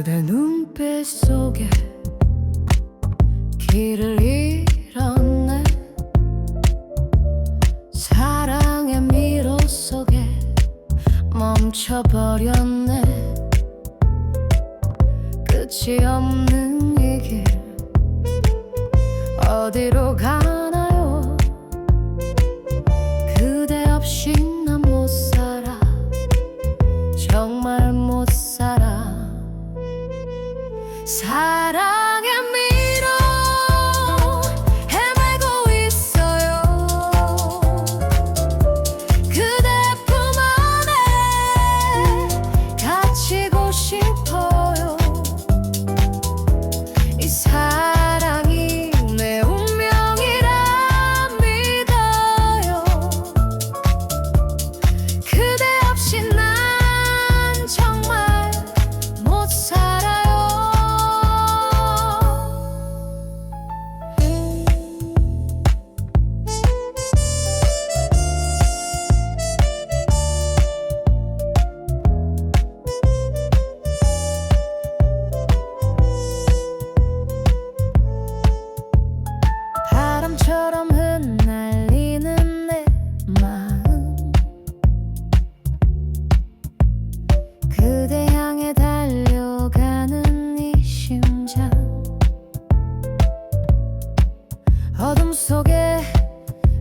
그대 눈빛 속에 길을 잃었네. 사랑의 미로 속에 멈춰버렸네. 끝이 없는 이 길 어디로 가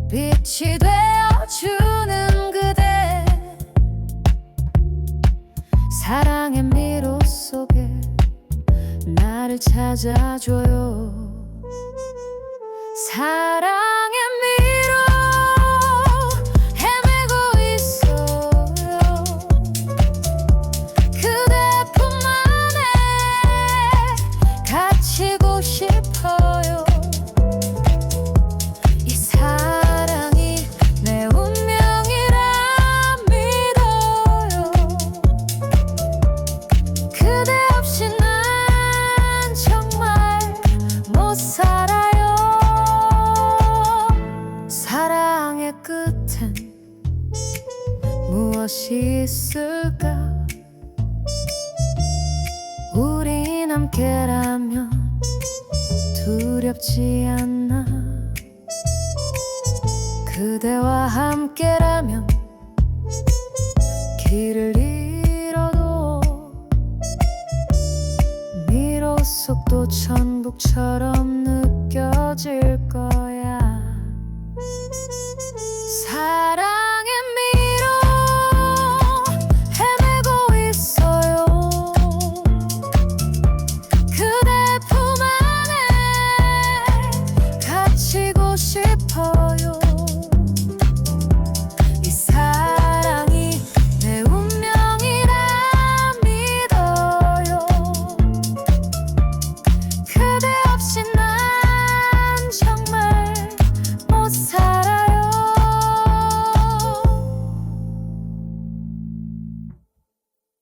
빛이 되어주는 그대. 사랑의 미로 속에 나를 찾아줘요. 사랑 무엇이 있을까? 우린 함께라면 두렵지 않나? 그대와 함께라면 길을 잃어도 미로 속도 천국처럼 느껴질 거야